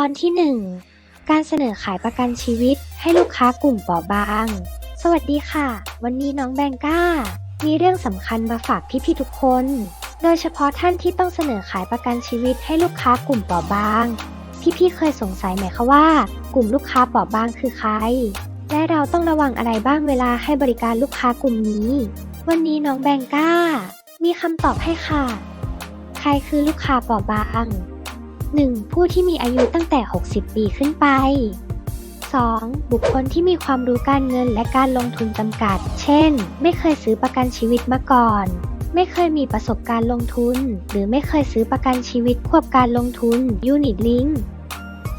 ตอนที่ 1 การเสนอขายประกันชีวิตให้ลูกค้ากลุ่มเปราะบาง สวัสดีค่ะ วันนี้น้องแบงก้า มีเรื่องสำคัญมาฝากพี่ๆทุกคน โดยเฉพาะท่านที่ต้องเสนอขายประกันชีวิตให้ลูกค้ากลุ่มเปราะบาง พี่ๆเคยสงสัยไหมคะว่า กลุ่มลูกค้าเปราะบางคือใคร และเราต้องระวังอะไรบ้างเวลาให้บริการลูกค้ากลุ่มนี้ วันนี้น้องแบงก้า มีคำตอบให้ค่ะ ใครคือลูกค้าเปราะบาง 1. ผู้ที่มีอายุตั้งแต่ 60 ปีขึ้นไป 2. บุคคลที่มีความรู้การเงินและการลงทุนจำกัด เช่น ไม่เคยซื้อประกันชีวิตมาก่อน ไม่เคยมีประสบการณ์ลงทุน หรือไม่เคยซื้อประกันชีวิตควบการลงทุน Unit Link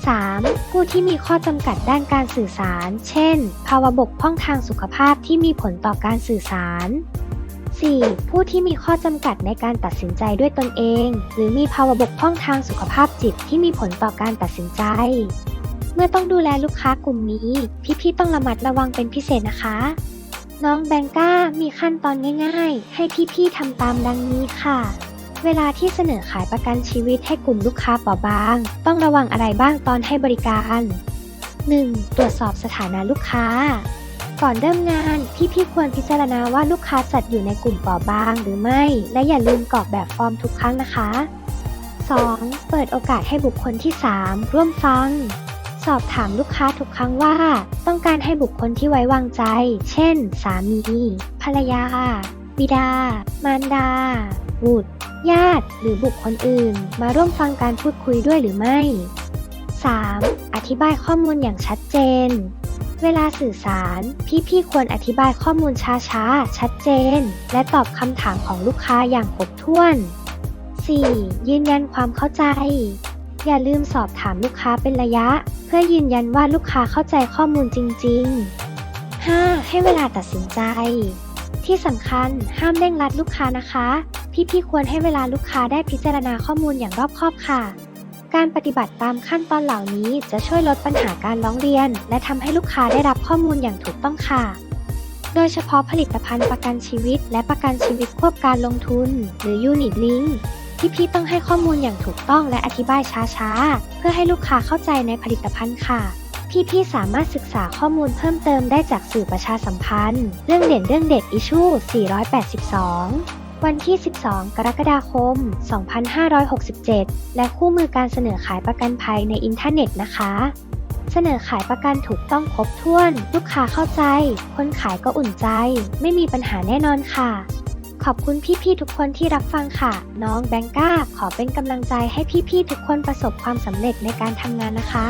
3. ผู้ที่มีข้อจำกัดด้านการสื่อสาร เช่น ภาวะบกพร่องทางสุขภาพที่มีผลต่อการสื่อสาร 4. ผู้ที่มีข้อจำกัดในการตัดสินใจด้วยตนเอง หรือมีภาวะบกพร่องทางสุขภาพจิตที่มีผลต่อการตัดสินใจ เมื่อต้องดูแลลูกค้ากลุ่มนี้ พี่ๆต้องระมัดระวังเป็นพิเศษนะคะ น้องแบงก้ามีขั้นตอนง่าย ๆ ให้พี่ๆทำตามดังนี้ค่ะ เวลาที่เสนอขายประกันชีวิตให้กลุ่มลูกค้าเปราะบาง ต้องระวังอะไรบ้างตอนให้บริการ 1. ตรวจสอบสถานะลูกค้า ก่อนเริ่มงาน พี่ๆควรพิจารณาว่าลูกค้าจัดอยู่ในกลุ่มเปราะบางหรือไม่ และอย่าลืมกรอกแบบฟอร์มทุกครั้งนะคะ 2. เปิดโอกาสให้บุคคลที่ 3 ร่วมฟัง สอบถามลูกค้าทุกครั้งว่า ต้องการให้บุคคลที่ไว้วางใจ เช่น สามี ภรรยา บิดา มารดา บุตร ญาติ หรือบุคคลอื่น มาร่วมฟังการพูดคุยด้วยหรือไม่ 3. อธิบายข้อมูลอย่างชัดเจน เวลาสื่อสาร พี่ๆควรอธิบายข้อมูลช้าๆ ชัดเจน และตอบคำถามของลูกค้าอย่างครบถ้วน 4. ยืนยันความเข้าใจ อย่าลืมสอบถามลูกค้าเป็นระยะ เพื่อยืนยันว่าลูกค้าเข้าใจข้อมูลจริง ๆ 5. ให้เวลาตัดสินใจ ที่สำคัญห้ามเร่งรัดลูกค้านะคะ พี่ๆควรให้เวลาลูกค้าได้พิจารณาข้อมูลอย่างรอบคอบค่ะ การปฏิบัติตามขั้นตอนเหล่านี้จะช่วยลดปัญหาการร้องเรียน และทำให้ลูกค้าได้รับข้อมูลอย่างถูกต้องค่ะ โดยเฉพาะผลิตภัณฑ์ประกันชีวิต และประกันชีวิตควบการลงทุน หรือ Unit Link ที่พี่ต้องให้ข้อมูลอย่างถูกต้องและอธิบายช้าๆ เพื่อให้ลูกค้าเข้าใจในผลิตภัณฑ์ค่ะพี่ๆ สามารถศึกษาข้อมูลเพิ่มเติมได้จากสื่อประชาสัมพันธ์ เรื่องเด่นเรื่องเด็ดอิชู 482 วันที่ 12 กรกฎาคม 2567 และคู่มือการเสนอขายประกันภัยในอินเทอร์เน็ตนะคะ เสนอขายประกันถูกต้องครบถ้วน ลูกค้าเข้าใจ คนขายก็อุ่นใจ ไม่มีปัญหาแน่นอนค่ะ ขอบคุณพี่ๆทุกคนที่รับฟังค่ะ น้องแบงก้าขอเป็นกำลังใจให้พี่ๆทุกคนประสบความสำเร็จในการทำงานนะคะ